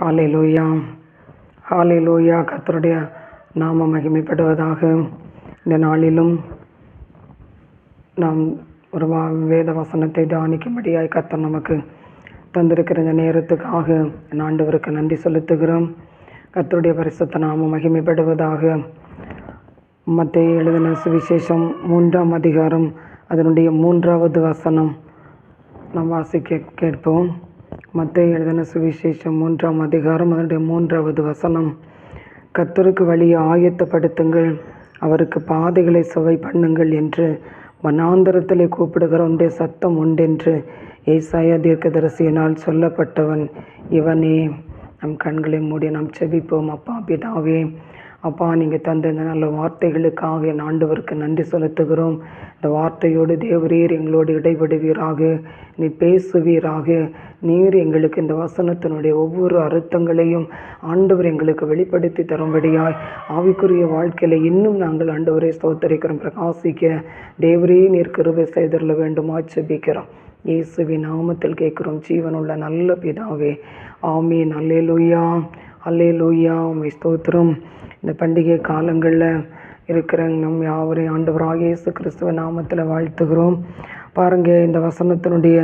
ஹாலே லூயா ஹாலே லூயா கத்தருடைய நாம மகிமைப்படுவதாக. இந்த நாளிலும் நாம் ஒரு வா வேத வசனத்தை தியானிக்கும்படியாய் கத்தர் நமக்கு தந்திருக்கிற இந்த நேரத்துக்காக என் ஆண்டவருக்கு நன்றி செலுத்துகிறோம். கத்தருடைய பரிசுத்த நாம மகிமைப்படுவதாக. மத்திய எழுதின சுவிசேஷம் மூன்றாம் அதிகாரம் அதனுடைய மூன்றாவது வசனம். நாம் வாசிக்க கேட்போம். மத்திய எழுதின சுவிசேஷம் மூன்றாம் அதிகாரம் அதனுடைய மூன்றாவது வசனம். கத்தருக்கு வழியை ஆயத்தப்படுத்துங்கள் அவருக்கு பாதைகளை சுவை பண்ணுங்கள் என்று வனாந்தரத்திலே கூப்பிடுகிறவனுடைய சத்தம் உண்டென்று ஏசாயா தீர்க்கதரிசியினால் சொல்லப்பட்டவன் இவனே. நம் கண்களை மூடி நாம் செபிப்போம். அப்பா பிதாவே அப்பா நீங்கள் தந்த இந்த நல்ல வார்த்தைகளுக்காக என் ஆண்டவருக்கு நன்றி செலுத்துகிறோம். இந்த வார்த்தையோடு தேவரீர் எங்களோடு இடைபடுவீராக. நீ பேசுவீராக. நீர் எங்களுக்கு இந்த வசனத்தினுடைய ஒவ்வொரு அர்த்தங்களையும் ஆண்டவர் எங்களுக்கு வெளிப்படுத்தி தரும்படியாய். ஆவிக்குரிய வாழ்க்கையில் இன்னும் நாங்கள் ஆண்டவரை ஸ்தோத்தரிக்கிறோம். பிரகாசிக்க தேவரே நீர் கிருபை செய்தரல வேண்டுமா. செபிக்கிறோம் இயேசுவின் நாமத்தில் கேட்குறோம். ஜீவனுள்ள நல்ல பிதாவே. ஆமீன். அல்லேலூயா. அல்லேலூயா உமை ஸ்தோத்திரம். இந்த பண்டிகை காலங்களில் இருக்கிறங்க நம் யாவரையும் ஆண்டவராக இயேசு கிறிஸ்துவ நாமத்தில் வாழ்த்துகிறோம். பாருங்கள் இந்த வசனத்தினுடைய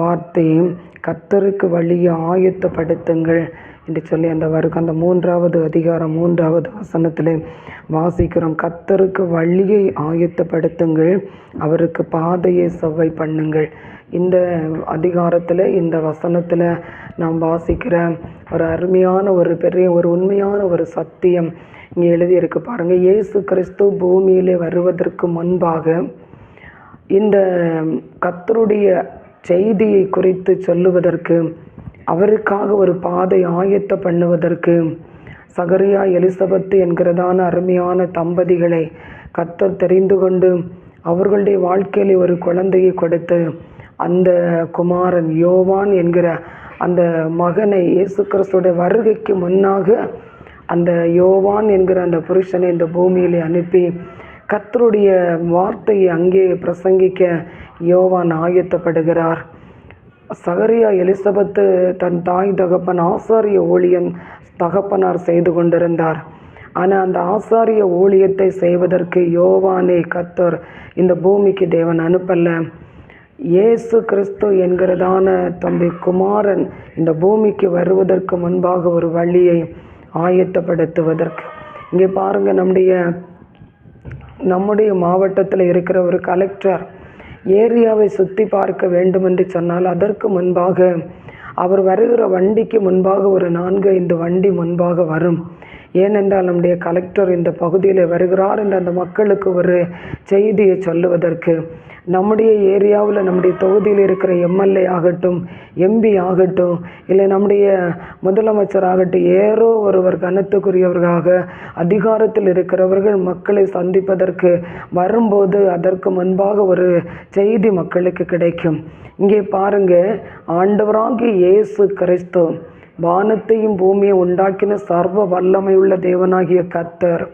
வார்த்தையும் கத்தருக்கு வழியை ஆயத்தப்படுத்துங்கள். என்று சொல்லி அந்த வருக அந்த மூன்றாவது அதிகாரம் மூன்றாவது வசனத்தில் வாசிக்கிறோம். கத்தருக்கு வழியை ஆயத்தப்படுத்துங்கள் அவருக்கு பாதையை செவ்வை பண்ணுங்கள். இந்த அதிகாரத்தில் இந்த வசனத்தில் நாம் வாசிக்கிற ஒரு அருமையான ஒரு பெரிய ஒரு உண்மையான ஒரு சத்தியம் இங்கே எழுதியிருக்கு. பாருங்கள் இயேசு கிறிஸ்து பூமியிலே வருவதற்கு முன்பாக இந்த கத்தருடைய செய்தியை குறித்து சொல்லுவதற்கு அவருக்காக ஒரு பாதை ஆயத்த பண்ணுவதற்கு சகரியா எலிசபெத்து என்கிறதான அருமையான தம்பதிகளை கத்தர் தெரிந்து கொண்டு அவர்களுடைய வாழ்க்கையில் ஒரு குழந்தையை கொடுத்து அந்த குமாரன் யோவான் என்கிற அந்த மகனை இயேசு கிறிஸ்துடைய வருகைக்கு முன்னாக அந்த யோவான் என்கிற அந்த புருஷனை இந்த பூமியில் அனுப்பி கத்தருடைய வார்த்தையை அங்கே பிரசங்கிக்க யோவான் ஆயத்தப்படுகிறார். சகரியா எலிசபெத்து தன் தாய் தகப்பன் ஆசாரிய ஊழியம் தகப்பனார் செய்து கொண்டிருந்தார். ஆனால் அந்த ஆசாரிய ஊழியத்தை செய்வதற்கு யோவானே கத்தர் இந்த பூமிக்கு தேவன் அனுப்பலை. இயேசு கிறிஸ்து என்கிறதான தம்பி குமாரன் இந்த பூமிக்கு வருவதற்கு முன்பாக ஒரு வழியை ஆயத்தப்படுத்துவதற்கு. இங்கே பாருங்கள் நம்முடைய நம்முடைய மாவட்டத்தில் இருக்கிற ஒரு கலெக்டர் ஏரியாவை சுற்றி பார்க்க வேண்டும் என்று சொன்னால் அதற்கு முன்பாக அவர் வருகிற வண்டிக்கு முன்பாக ஒரு நான்கு ஐந்து வண்டி முன்பாக வரும். ஏனென்றால் நம்முடைய கலெக்டர் இந்த பகுதியில் வருகிறார் என்று அந்த மக்களுக்கு ஒரு செய்தியை சொல்லுவதற்கு. நம்முடைய ஏரியாவில் நம்முடைய தொகுதியில் இருக்கிற எம்எல்ஏ ஆகட்டும் எம்பி ஆகட்டும் இல்லை நம்முடைய முதலமைச்சர் ஆகட்டும் ஏறோ ஒருவர் கனத்துக்குரியவர்களாக அதிகாரத்தில் இருக்கிறவர்கள் மக்களை சந்திப்பதற்கு வரும்போது அதற்கு முன்பாக ஒரு செய்தி மக்களுக்கு கிடைக்கும். இங்கே பாருங்க ஆண்டவராகி இயேசு கிறிஸ்து வானத்தையும் பூமியை உண்டாக்கின சர்வ வல்லமையுள்ள தேவனாகிய கத்தர்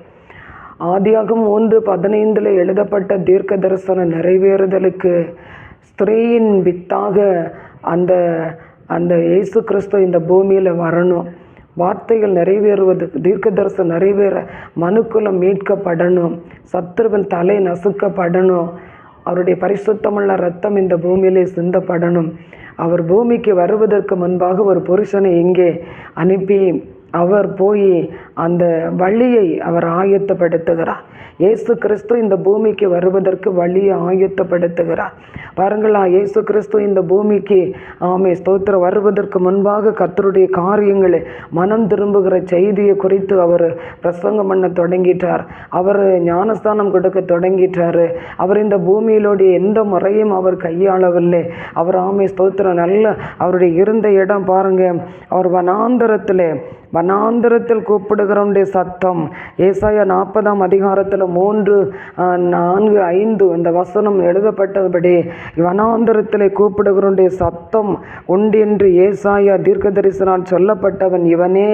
ஆதியாகம் ஒன்று பதினைந்தில் எழுதப்பட்ட தீர்க்க தரிசனம் நிறைவேறுதலுக்கு ஸ்திரீயின் வித்தாக அந்த அந்த இயேசு கிறிஸ்து இந்த பூமியில் வரணும். வார்த்தைகள் நிறைவேறுவது தீர்க்க தரிசனம் நிறைவேற மனுக்குலம் மீட்கப்படணும். சத்ருவன் தலை நசுக்கப்படணும். அவருடைய பரிசுத்தமுள்ள ரத்தம் இந்த பூமியிலே சிந்தப்படணும். அவர் பூமிக்கு வருவதற்கு முன்பாக ஒரு புருஷனை இங்கே அனுப்பி அவர் போய் அந்த வழியை அவர் ஆயத்தப்படுத்துகிறார். இயேசு கிறிஸ்து இந்த பூமிக்கு வருவதற்கு வழியை ஆயுத்தப்படுத்துகிறார். பாருங்களா இயேசு கிறிஸ்து இந்த பூமிக்கு ஆமை ஸ்தோத்திரம். வருவதற்கு முன்பாக கத்தருடைய காரியங்களை மனம் திரும்புகிற செய்தியை குறித்து அவர் பிரசங்கம் பண்ண தொடங்கிட்டார். அவர் ஞானஸ்தானம் கொடுக்க தொடங்கிட்டார். அவர் இந்த பூமியிலோடைய எந்த முறையும் அவர் கையாளவில்லை. அவர் ஆமை ஸ்தோத்திரம். நல்ல அவருடைய இருந்த இடம் பாருங்க. அவர் வனாந்தரத்தில் வனாந்திரத்தில் கூப்பிடுகிறவனுடைய சத்தம். ஏசாயா நாற்பதாம் அதிகாரத்தில் அதிகாரத்தில் மூன்று நான்கு ஐந்து இந்த வசனம் எழுதப்பட்டபடி வனாந்தரத்தில் கூப்பிடுகிறோடைய சத்தம் உண்டு என்று ஏசாயா தீர்க்க தரிசனால் சொல்லப்பட்டவன் இவனே.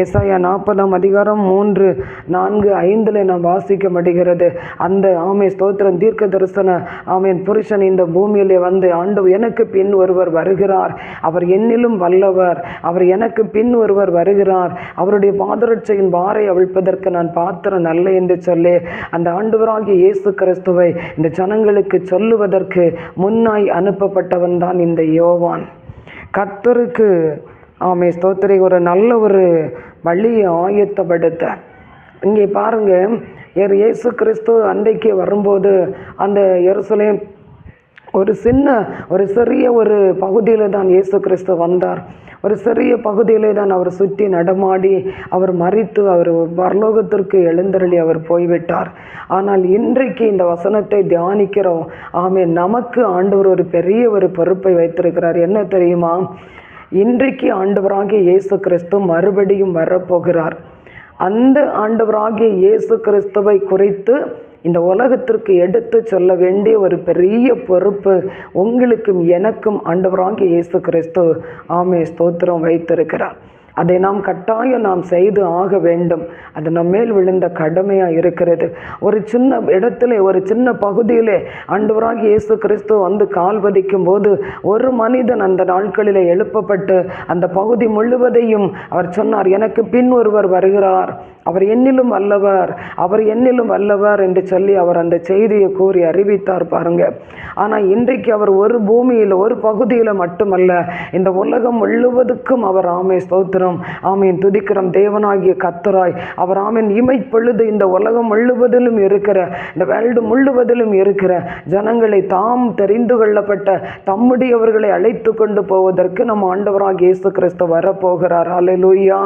ஏசாயா நாற்பதாம் அதிகாரம் மூன்று நான்கு ஐந்தில் நாம் வாசிக்க முடிகிறது. அந்த ஆமை ஸ்தோத்திரம் தீர்க்க தரிசன ஆமேன் புருஷன் இந்த பூமியிலே வந்து ஆண்டு எனக்கு பின் ஒருவர் வருகிறார். அவர் என்னிலும் வல்லவர். அவர் எனக்கு பின் ஒருவர் வருகிறார். அவருடைய பாதரட்சையின் வாரை அவிழ்ப்பதற்கு நான் பாத்திரம் நல்ல என்று சொல்லி அந்த ஆண்டவராகிய இயேசு கிறிஸ்துவை இந்த ஜனங்களுக்கு சொல்லுவதற்கு முன்னாய் அனுப்பப்பட்டவன் தான் இந்த யோவான். கர்த்தருக்கு ஆமே ஸ்தோத்திரி ஒரு நல்ல ஒரு வழியை ஆயத்தப்படுத்த. இங்கே பாருங்க ஏர் இயேசு கிறிஸ்து அன்றைக்கு வரும்போது அந்த எருசலேம் ஒரு சின்ன ஒரு சிறிய ஒரு பகுதியில் தான் இயேசு கிறிஸ்து வந்தார். ஒரு சிறிய பகுதியிலே தான் அவர் சுற்றி நடமாடி அவர் மறித்து அவர் பரலோகத்திற்கு எழுந்தருளி அவர் போய்விட்டார். ஆனால் இன்றைக்கு இந்த வசனத்தை தியானிக்கிறோம். ஆமே நமக்கு ஆண்டவர் ஒரு பெரிய ஒரு பொறுப்பை வைத்திருக்கிறார். என்ன தெரியுமா? இன்றைக்கு ஆண்டவராகிய இயேசு கிறிஸ்து மறுபடியும் வரப்போகிறார். அந்த ஆண்டவராகிய இயேசு கிறிஸ்துவை குறித்து இந்த உலகத்திற்கு எடுத்து சொல்ல வேண்டிய ஒரு பெரிய பொறுப்பு உங்களுக்கும் எனக்கும் ஆண்டவராகிய இயேசு கிறிஸ்து. ஆமே ஸ்தோத்திரம் வைத்திருக்கிறார். அதை நாம் கட்டாயம் நாம் செய்து ஆக வேண்டும். அது நம்ம மேல் விழுந்த கடமையாக இருக்கிறது. ஒரு சின்ன இடத்துல ஒரு சின்ன பகுதியிலே அண்டவராக இயேசு கிறிஸ்து வந்து கால் பதிக்கும் போது ஒரு மனிதன் அந்த நாட்களில் எழுப்பப்பட்டு அந்த பகுதி முழுவதையும் அவர் சொன்னார் எனக்கு பின் ஒருவர் வருகிறார். அவர் என்னிலும் வல்லவர் அவர் என்னிலும் வல்லவர் என்று சொல்லி அவர் அந்த செய்தியை கூறி அறிவித்தார் பாருங்க. ஆனால் இன்றைக்கு அவர் ஒரு பூமியில் ஒரு பகுதியில் மட்டுமல்ல இந்த உலகம் முழுவதுக்கும் அவர் ஆமை ஸ்தோத்திரம் ஆமையின் துதிக்கிறோம் தேவனாகிய கத்தராய் அவர் ஆமின். இமை பொழுது இந்த உலகம் முழுவதிலும் இருக்கிற இந்த வேல்டு முழுவதிலும் இருக்கிற ஜனங்களை தாம் தெரிந்து கொள்ளப்பட்ட தம்முடையவர்களை அழைத்து கொண்டு போவதற்கு நம்ம ஆண்டவராக இயேசு கிறிஸ்து வரப்போகிறார். அல்லேலூயா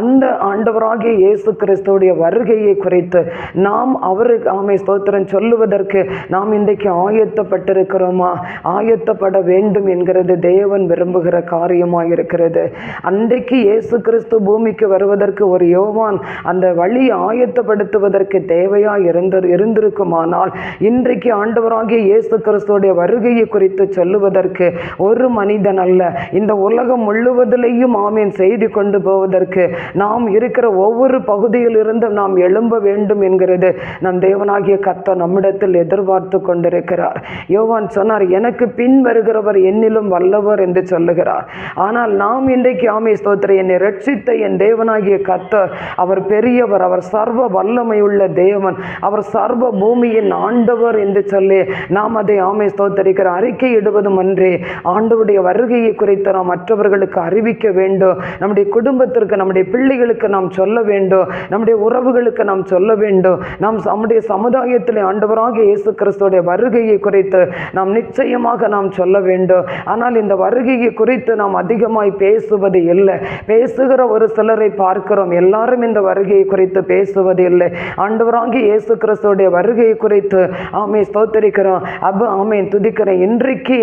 அந்த ஆண்டவராகிய இயேசு கிறிஸ்துவுடைய வருகையை குறித்து நாம் அவருக்கு ஆமை ஸ்தோத்திரம் சொல்லுவதற்கு நாம் இன்றைக்கு ஆயத்தப்பட்டிருக்கிறோமா? ஆயத்தப்பட வேண்டும் என்கிறது தேவன் விரும்புகிற காரியமாக இருக்கிறது அன்றைக்கு இயேசு கிறிஸ்து பூமிக்கு வருவதற்கு ஒரு யோவான் அந்த வழி ஆயத்தப்படுத்துவதற்கு தேவையாக இருந்த இருந்திருக்குமானால் இன்றைக்கு ஆண்டவராகிய இயேசு கிறிஸ்துடைய வருகையை குறித்து சொல்லுவதற்கு ஒரு மனிதன் அல்ல. இந்த உலகம் முழுவதிலேயும் ஆமீன் செய்தி கொண்டு போவதற்கு நாம் இருக்கிற ஒவ்வொரு பகுதி பகுதியிலிருந்து நாம் எழும்ப வேண்டும் என்கிறது நம் தேவனாகிய கத்த நம்மிடத்தில் எதிர்பார்த்து கொண்டிருக்கிறார். யோவான் சொன்னார் எனக்கு பின் வருகிறவர் என்னிலும் வல்லவர் என்று சொல்லுகிறார். ஆனால் நாம் இன்றைக்கு ஆமை ஸ்தோத்திர என்னை ரட்சித்த என் தேவனாகிய கத்த அவர் பெரியவர் அவர் சர்வ வல்லமை உள்ள தேவன் அவர் சர்வ பூமியின் ஆண்டவர் என்று சொல்லி நாம் அதை ஆமை ஸ்தோத்தரிக்கிற அறிக்கை இடுவதும் அன்றே ஆண்டவுடைய வருகையை குறித்து நாம் மற்றவர்களுக்கு அறிவிக்க வேண்டும். நம்முடைய குடும்பத்திற்கு நம்முடைய பிள்ளைகளுக்கு நாம் சொல்ல வேண்டும். நம்முடைய உறவுகளுக்கு நாம் சொல்ல வேண்டும். நாம் நம்முடைய சமுதாயத்தில் ஆண்டவராக இயேசு கிறிஸ்துடைய வருகையை குறித்து நாம் நிச்சயமாக நாம் சொல்ல வேண்டும். ஆனால் இந்த வருகையை குறித்து நாம் அதிகமாய் பேசுவது இல்லை. பேசுகிற ஒரு சிலரை பார்க்கிறோம். எல்லாரும் இந்த வருகையை குறித்து பேசுவது இல்லை. ஆண்டவராகிய இயேசு கிறிஸ்துடைய வருகையை குறித்து ஆமை ஸ்தோத்தரிக்கிறோம். அப்ப ஆமை துதிக்கிறேன். இன்றைக்கு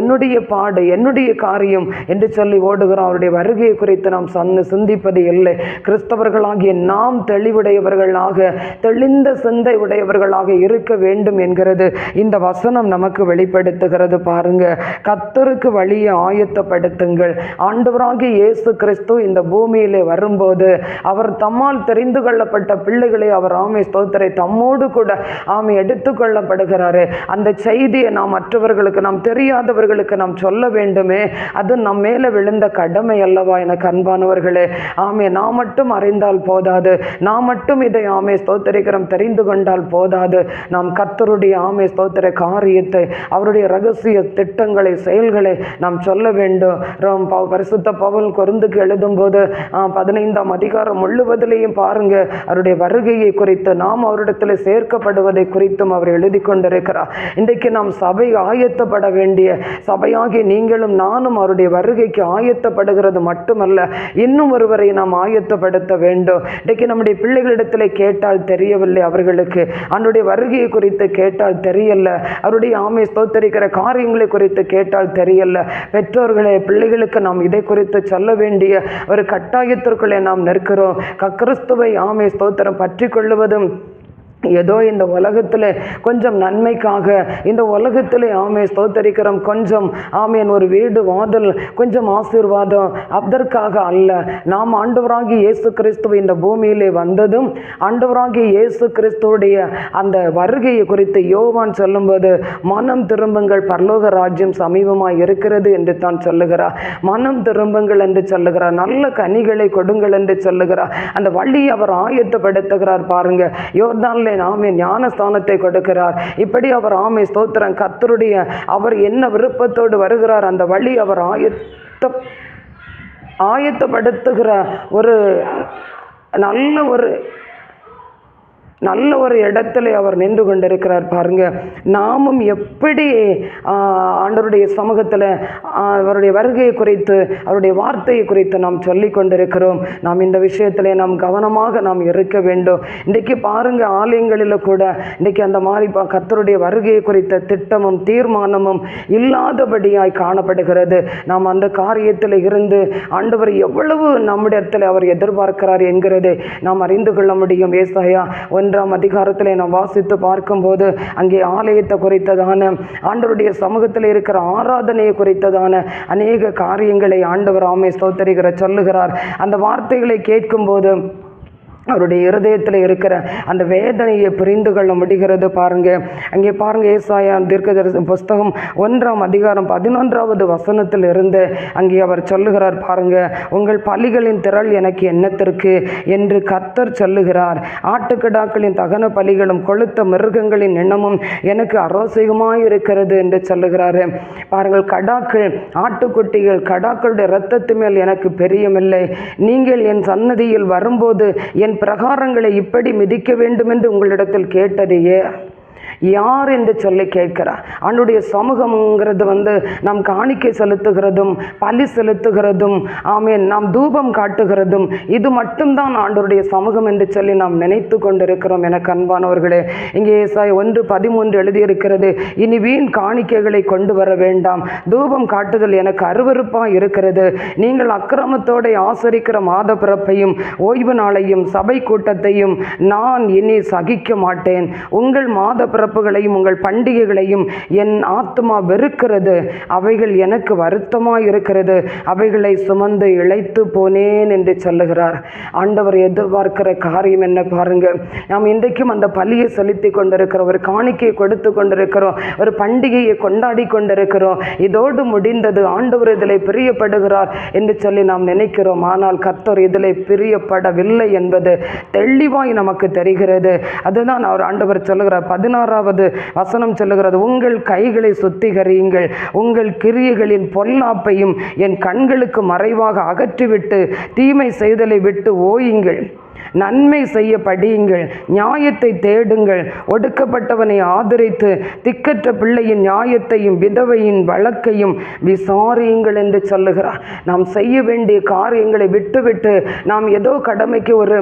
என்னுடைய பாடு என்னுடைய காரியம் என்று சொல்லி ஓடுகிறோம் அவருடைய வருகையை குறித்து நாம் சன்னு சிந்திப்பது இல்லை. கிறிஸ்தவர்களாகிய நாம் தெளிவுடையவர்களாக தெளிந்த சிந்தை உடையவர்களாக இருக்க வேண்டும் என்கிறது. இந்த வசனம் நமக்கு வெளிப்படுத்துகிறது பாருங்க. கத்தருக்கு வழியை ஆயத்தப்படுத்துங்கள். ஆண்டவராகிய இயேசு கிறிஸ்து இந்த பூமியிலே வரும்போது அவர் தம்மால் தெரிந்து கொள்ளப்பட்ட பிள்ளைகளை அவர் ஆமை ஸ்தோத்திரை தம்மோடு கூட ஆமை எடுத்துக்கொள்ளப்படுகிறாரு அந்த செய்தியை நாம் மற்றவர்களுக்கு நாம் தெரியாதவர்களுக்கு நாம் சொல்ல வேண்டுமே. அது நம் மேலே விழுந்த கடமை அல்லவா எனக்கு அன்பானவர்களே ஆமே நான் மட்டும் அறிந்தால் போதாது. நான் மட்டும் இதை ஆமே ஸ்தோத்திரிக்கிறோம் தெரிந்து கொண்டால் போதாது. நாம் கர்த்தருடைய ஆமே ஸ்தோத்திர காரியத்தை அவருடைய ரகசிய திட்டங்களை செயல்களை நாம் சொல்ல வேண்டும். ரோம் பரிசுத்த பவுல் கொருந்துக்கு எழுதும்போது போது பதினைந்தாம் அதிகாரம் முழுவதிலையும் பாருங்க. அவருடைய வருகையை குறித்து நாம் அவரிடத்தில் சேர்க்கப்படுவதை குறித்தும் அவர் எழுதி கொண்டிருக்கிறார். இன்றைக்கு நாம் சபை ஆயத்தப்பட வேண்டிய சபையாகி நீங்களும் நானும் அவருடைய வருகைக்கு ஆயத்தப்படுகிறது மட்டுமல்ல இன்னும் ஒருவரை நாம் ஆயத்தப்படுத்த வேண்டும். இன்றைக்கு நம்முடைய பிள்ளைகளிடத்தில் கேட்டால் தெரியவில்லை அவர்களுக்கு. அவனுடைய வருகையை குறித்து கேட்டால் தெரியல. அவருடைய ஆமை ஸ்தோத்தரிக்கிற காரியங்களை குறித்து கேட்டால் தெரியல. பெற்றோர்களே பிள்ளைகளுக்கு நாம் இதை குறித்து சொல்ல வேண்டிய ஒரு கட்டாயத்திற்குள்ளே நாம் நிற்கிறோம். கிறிஸ்துவை ஆமை ஸ்தோத்திரம் பற்றி கொள்ளுவதும் ஏதோ இந்த உலகத்தில் கொஞ்சம் நன்மைக்காக இந்த உலகத்தில் ஆமே ஸ்தோத்தரிக்கிறோம் கொஞ்சம் ஆமேன் ஒரு வீடு வாதல் கொஞ்சம் ஆசீர்வாதம். அதற்காக அல்ல நாம் ஆண்டவராகி இயேசு கிறிஸ்துவ இந்த பூமியிலே வந்ததும் ஆண்டவராகி இயேசு கிறிஸ்துவுடைய அந்த வருகையை குறித்து யோவான் சொல்லும்போது மனம் திரும்புங்கள் பரலோக ராஜ்யம் சமீபமாக இருக்கிறது என்று தான் சொல்லுகிறார். மனம் திரும்புங்கள் என்று சொல்லுகிறார். நல்ல கனிகளை கொடுங்கள் என்று சொல்லுகிறார். அந்த வழியை அவர் ஆயத்தப்படுத்துகிறார் பாருங்க. யோர்தான்ல ஆமே ஞானஸ்தானத்தை கொடுக்கிறார். இப்படி அவர் ஆமை ஸ்தோத்திரம். கத்தருடைய அவர் என்ன விருப்பத்தோடு வருகிறார்? அந்த வழி அவர் ஆயத்த ஆயத்தப்படுத்துகிற ஒரு நல்ல ஒரு நல்ல ஒரு இடத்துல அவர் நின்று கொண்டிருக்கிறார் பாருங்க. நாமும் எப்படி ஆண்டவருடைய சமூகத்தில் அவருடைய வருகையை குறித்து அவருடைய வார்த்தையை குறித்து நாம் சொல்லி கொண்டிருக்கிறோம். நாம் இந்த விஷயத்தில் நாம் கவனமாக நாம் இருக்க வேண்டும். இன்றைக்கு பாருங்க ஆலயங்களில் கூட இன்றைக்கி அந்த மாதிரி கத்தருடைய கர்த்தருடைய வருகையை குறித்த திட்டமும் தீர்மானமும் இல்லாதபடியாய் காணப்படுகிறது. நாம் அந்த காரியத்தில் இருந்து ஆண்டவர் எவ்வளவு நம்முடைய அவர் எதிர்பார்க்கிறார் என்கிறதை நாம் அறிந்து கொள்ள முடியும். ஏசாயா இரண்டாம் அதிகாரத்தில் நாம் வாசித்து பார்க்கும்போது அங்கே ஆலயத்தை குறித்ததான ஆண்டவருடைய சமூகத்தில் இருக்கிற ஆராதனையை குறித்ததான அநேக காரியங்களை ஆண்டவர் ஆமை ஸ்தோத்தரிகிற சொல்லுகிறார். அந்த வார்த்தைகளை கேட்கும்போது அவருடைய இருதயத்தில் இருக்கிற அந்த வேதனையை புரிந்து கொள்ள முடிகிறது பாருங்க. அங்கே பாருங்க ஏசாயா தீர்க்கதரிசி புஸ்தகம் ஒன்றாம் அதிகாரம் பதினொன்றாவது வசனத்தில் இருந்து அங்கே அவர் சொல்லுகிறார் பாருங்க உங்கள் பலிகளின் திரள் எனக்கு என்னத்திற்கு? என்று கத்தர் சொல்லுகிறார். ஆட்டுக்கிடாக்களின் தகன பலிகளும் கொளுத்த மிருகங்களின் எண்ணமும் எனக்கு அரோசிகமாய் இருக்கிறது என்று சொல்லுகிறாரு. பாருங்கள் கடாக்கள் ஆட்டுக்குட்டிகள் கடாக்களுடைய இரத்தத்து மேல் எனக்கு பெரியமில்லை. நீங்கள் என் சன்னதியில் வரும்போது என் பிரகாரங்களை இப்படி மிதிக்க வேண்டும் என்று உங்களிடத்தில் கேட்டதையே யார் என்று சொல்லி கேட்கிறார். அவனுடைய சமூகம்ங்கிறது வந்து நாம் காணிக்கை செலுத்துகிறதும் பலி செலுத்துகிறதும் ஆமீன் நாம் தூபம் காட்டுகிறதும் இது மட்டும்தான் ஆண்டுடைய சமூகம் என்று சொல்லி நாம் நினைத்து கொண்டிருக்கிறோம். எனக்கு அன்பானவர்களே இங்கே சாய் ஒன்று பதிமூன்று எழுதியிருக்கிறது இனி வீண் காணிக்கைகளை கொண்டு வர வேண்டாம். தூபம் காட்டுதல் எனக்கு அருவருப்பாக இருக்கிறது. நீங்கள் அக்கிரமத்தோட ஆசரிக்கிற மாத பிறப்பையும் ஓய்வு நாளையும் சபை கூட்டத்தையும் நான் இனி சகிக்க மாட்டேன். உங்கள் மாத பிறப்பு பிறப்புகளையும் உங்கள் பண்டிகைகளையும் என் ஆத்மா வெறுக்கிறது. அவைகள் எனக்கு வருத்தமாக இருக்கிறது அவைகளை சுமந்து இழைத்து போனேன் என்று சொல்லுகிறார். ஆண்டவர் எதிர்பார்க்கிற காரியம் என்ன பாருங்க. நாம் இன்றைக்கும் அந்த பலியை செலுத்தி கொண்டிருக்கிறோம். ஒரு காணிக்கையை கொடுத்து கொண்டிருக்கிறோம். ஒரு பண்டிகையை கொண்டாடி கொண்டிருக்கிறோம். இதோடு முடிந்தது ஆண்டவர் இதில் பிரியப்படுகிறார் என்று சொல்லி நாம் நினைக்கிறோம். ஆனால் கர்த்தர் இதில் பிரியப்படவில்லை என்பது தெளிவாய் நமக்கு தெரிகிறது. அதுதான் அவர் ஆண்டவர் சொல்லுகிறார். பதினாறாவது வசனம் சொல்லுகிறது உங்கள் கைகளை சுத்திகரியுங்கள். உங்கள் கிரியைகளின் பொல்லாப்பையும் என் கண்களுக்கு மறைவாக அகற்றிவிட்டு தீமை செய்தலை விட்டு ஓயுங்கள். நன்மை செய்ய படியுங்கள். நியாயத்தை தேடுங்கள். ஒடுக்கப்பட்டவனை ஆதரித்து திக்கற்ற பிள்ளையின் நியாயத்தையும் விதவையின் வழக்கையும் விசாரியுங்கள் என்று சொல்லுகிறார். நாம் செய்ய வேண்டிய காரியங்களை விட்டுவிட்டு நாம் ஏதோ கடமைக்கு ஒரு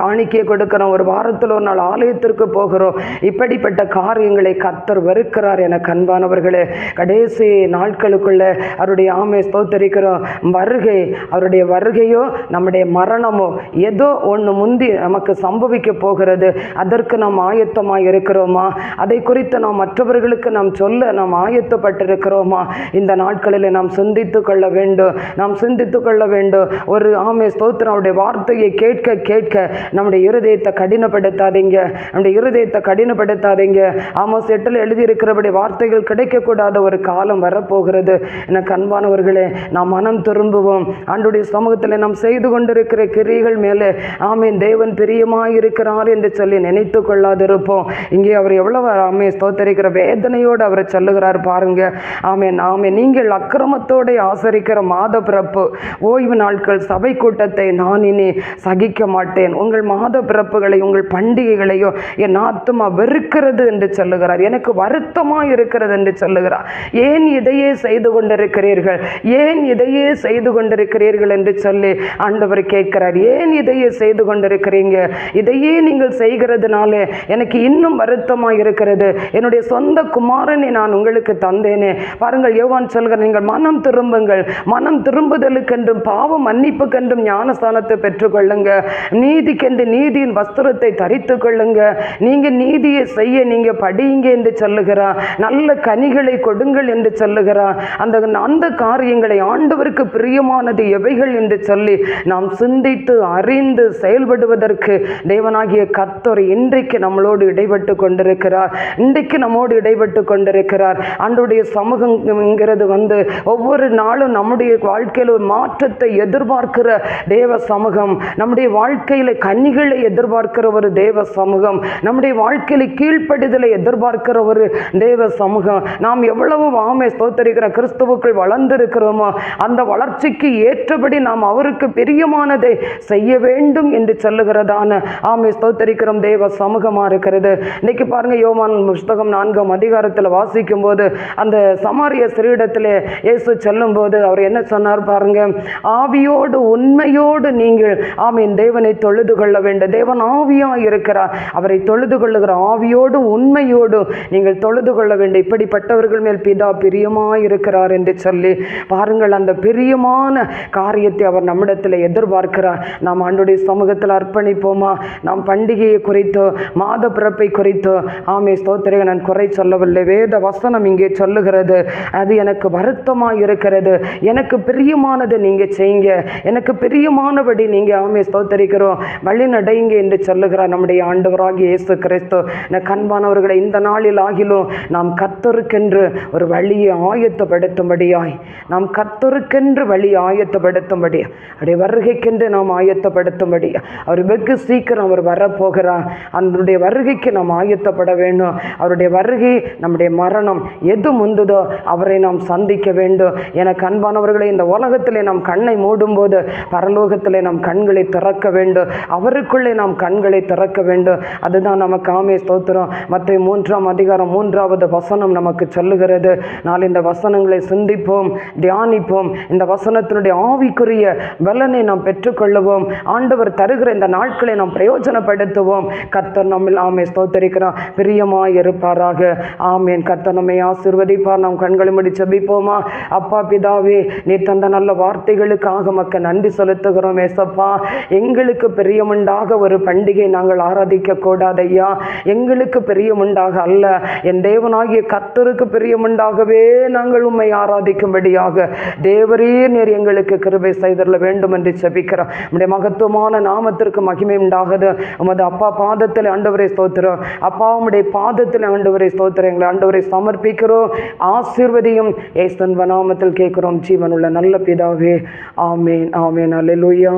காணிக்கையை கொடுக்கிறோம். ஒரு வாரத்தில் ஒரு நாள் ஆலயத்திற்கு போகிறோம். இப்படிப்பட்ட காரியங்களை கத்தர் வெறுக்கிறார் என கண்பானவர்களே கடைசி நாட்களுக்குள்ள அவருடைய ஆமை ஸ்தோத்தரிக்கிறோம். வருகை அவருடைய வருகையோ நம்முடைய மரணமோ ஏதோ ஒன்று முந்தி நமக்கு சம்பவிக்க போகிறது. அதற்கு நாம் ஆயத்தமாக இருக்கிறோமா? அதை குறித்து நாம் மற்றவர்களுக்கு நாம் சொல்ல நாம் ஆயத்தப்பட்டிருக்கிறோமா? இந்த நாட்களில் நாம் சிந்தித்து கொள்ள வேண்டும். நாம் சிந்தித்து கொள்ள வேண்டும். ஒரு ஆமை ஸ்தோத்திரம் அவருடைய வார்த்தையை கேட்க கேட்க நம்முடைய இருதயத்தை கடினப்படுத்தாதீங்க. நம்முடைய இருதயத்தை கடினப்படுத்தாதீங்க. ஆமாம் செட்டில் எழுதியிருக்கிறபடி வார்த்தைகள் கிடைக்கக்கூடாத ஒரு காலம் வரப்போகிறது. எனக்கு அன்பானவர்களே நாம் மனம் திரும்புவோம். ஆண்டுடைய சமூகத்தில் நாம் செய்து கொண்டிருக்கிற கிரிகள் மேலே ஆமீன். தேவன் பிரியமாயிருக்கிறார் என்று சொல்லி நினைத்து கொள்ளாதிருப்போம். இங்கே அவர் எவ்வளவு ஆமே ஸ்தோத்தரிக்கிற வேதனையோடு அவர் சொல்லுகிறார் பாருங்க. ஆமேன் ஆமே நீங்கள் அக்கிரமத்தோடு ஆசரிக்கிற மாத பிறப்பு ஓய்வு நாட்கள் சபை கூட்டத்தை நான் இனி சகிக்க மாட்டேன். உங்கள் மாத பிறப்புகளை உங்கள் பண்டிகைகளையோ என் ஆத்துமா வெறுக்கிறது என்று சொல்லுகிறார். எனக்கு வருத்தமாக இருக்கிறது என்று சொல்லுகிறார். ஏன் இதையே செய்து கொண்டிருக்கிறீர்கள்? ஏன் இதையே செய்து கொண்டிருக்கிறீர்கள்? என்று சொல்லி ஆண்டவர் கேட்கிறார். ஏன் இதையே செய்து கொண்டிருக்கிறீங்க? இதையே நீங்கள் செய்கிறதுனாலே எனக்கு இன்னும் வருத்தமாக இருக்கிறது. என்னுடைய சொந்த குமாரனை நான் உங்களுக்கு தந்தேனே. பாருங்கள் யோவான் சொல்கிற நீங்கள் மனம் திரும்புங்கள். மனம் திரும்புதலுக்கென்றும் பாவம் மன்னிப்புக்கென்றும் ஞானஸ்தானத்தை பெற்றுக்கொள்ளுங்க. நீதிக்கு உங்களுக்கென்று நீதியின் வஸ்திரத்தை தரித்து கொள்ளுங்க. நீங்கள் நீதியை செய்ய நீங்கள் படியுங்க என்று சொல்லுகிறார் நல்ல கனிகளை கொடுங்கள் என்று சொல்லுகிறார் அந்த அந்த காரியங்களை ஆண்டவருக்கு பிரியமானது எவைகள் என்று சொல்லி நாம் சிந்தித்து அறிந்து செயல்படுவதற்கு தேவனாகிய கர்த்தர் இன்றைக்கு நம்மளோடு இடைபட்டு கொண்டிருக்கிறார். இன்றைக்கு நம்மோடு இடைபட்டு கொண்டிருக்கிறார். ஆண்டுடைய சமூகங்கிறது வந்து ஒவ்வொரு நாளும் நம்முடைய வாழ்க்கையில் ஒரு மாற்றத்தை எதிர்பார்க்கிற தேவ சமூகம் நம்முடைய வாழ்க்கையில் கன்னிகளை எதிர்பார்க்கிற ஒரு தேவ சமூகம். நம்முடைய வாழ்க்கையில் கீழ்ப்படிதலை எதிர்பார்க்கிற ஒரு தேவ சமூகம். நாம் எவ்வளவு ஆமை ஸ்தோத்தரிக்கிற கிறிஸ்துவுக்குள் வளர்ந்திருக்கிறோமோ அந்த வளர்ச்சிக்கு ஏற்றபடி நாம் அவருக்கு பிரியமானதை செய்ய வேண்டும் என்று சொல்லுகிறதான ஆமை ஸ்தோத்தரிக்கிறோம். தேவ சமூகமாக இருக்கிறது. இன்னைக்கு பாருங்க யோமான் புஸ்தகம் நான்காம் அதிகாரத்தில் வாசிக்கும் போது அந்த சமாரிய சிறிடத்திலே இயேசு செல்லும் போது அவர் என்ன சொன்னார் பாருங்க ஆவியோடு உண்மையோடு நீங்கள் ஆமீன் தேவனை தொழுது கொள்ள வேண்டும் தேவன் ஆவியா இருக்கிறார். அவரை தொழுது கொள்ளுகிற ஆவியோடு உண்மையோடு நீங்கள் தொழுது கொள்ள வேண்டும். இப்படிப்பட்டவர்கள் மேல் பிதா பிரியமாக இருக்கிறார் என்று சொல்லி பாருங்கள் அந்த பிரியமான காரியத்தை அவர் நம்மிடத்தில் எதிர்பார்க்கிறார். நாம் ஆண்டுடைய சமூகத்தில் அர்ப்பணிப்போமா? நாம் பண்டிகையை குறித்தோ மாத பிறப்பை குறித்தோ ஆமே ஸ்தோத்திரையை நான் குறை சொல்லவில்லை. வேத வசனம் இங்கே சொல்லுகிறது அது எனக்கு வருத்தமாக இருக்கிறது. எனக்கு பிரியமானது நீங்கள் செய்யுங்க. எனக்கு பிரியமானபடி நீங்கள் ஆமே ஸ்தோத்தரிக்கிறோம். வழி என்று சொல்லுகிறார் நம்முடைய ஆண்டவராகிய இயேசு கிறிஸ்து. கண்பானவர்களை இந்த நாளில் ஆகிலும் நாம் கத்தருக்கென்று ஒரு வழியை ஆயத்தப்படுத்தும்படியாய் நாம் கத்தருக்கென்று வழி ஆயத்தப்படுத்தும்படி அவருடைய வருகைக்கென்று நாம் ஆயத்தப்படுத்தும்படி அவர் வெகு சீக்கிரம் அவர் வரப்போகிறார். அவருடைய வருகைக்கு நாம் ஆயத்தப்பட வேண்டும். அவருடைய வருகை நம்முடைய மரணம் எது முந்துதோ அவரை நாம் சந்திக்க வேண்டும். என கண்பானவர்களை இந்த உலகத்திலே நாம் கண்ணை மூடும்போது பரலோகத்திலே நாம் கண்களை திறக்க வேண்டும். அவருக்குள்ளே நாம் கண்களை திறக்க வேண்டும். அதுதான் நமக்கு ஆமே ஸ்தோத்திரம். மற்ற மூன்றாம் அதிகாரம் மூன்றாவது வசனம் நமக்கு சொல்லுகிறது. நாள் இந்த வசனங்களை சிந்திப்போம் தியானிப்போம். இந்த வசனத்தினுடைய ஆவிக்குரிய பலனை நாம் பெற்றுக்கொள்ளுவோம். ஆண்டவர் தருகிற இந்த நாட்களை நாம் பிரயோஜனப்படுத்துவோம். கர்த்தர் நம்மில் ஆமே ஸ்தோத்தரிக்கிறார். பிரியமாய் இருப்பாராக. ஆமேன். கர்த்தர் நம்மை ஆசிர்வதிப்பார். நாம் கண்களை முடி செபிப்போமா அப்பா பிதாவே நீ தந்த நல்ல வார்த்தைகளுக்காக மக்கள் நன்றி செலுத்துகிறோம் ஏசப்பா. எங்களுக்கு பெரிய பிரியமுண்டாக ஒரு பண்டிகை நாங்கள் ஆராதிக்க கூடாதையா எங்களுக்கு பிரியமுண்டாக அல்ல. என் தேவனாகிய கத்தருக்கு பிரியமுண்டாகவே நாங்கள் உண்மை ஆராதிக்கும்படியாக. தேவரே நீர் எங்களுக்கு கிருபை செய்தரல வேண்டும் என்று செபிக்கிறோம் நம்முடைய மகத்துவமான நாமத்திற்கு மகிமை உண்டாகுது. உமது அப்பா பாதத்தில் ஆண்டவரை ஸ்தோத்திரம். அப்பா உடைய பாதத்தில் ஆண்டவரை ஸ்தோத்திரம். எங்களை ஆண்டவரை சமர்ப்பிக்கிறோம். ஆசீர்வதியும் ஏசன் நாமத்தில் கேட்கிறோம். ஜீவனுள்ள நல்ல பிதாவே. ஆமேன் ஆமேன். அல்லேலூயா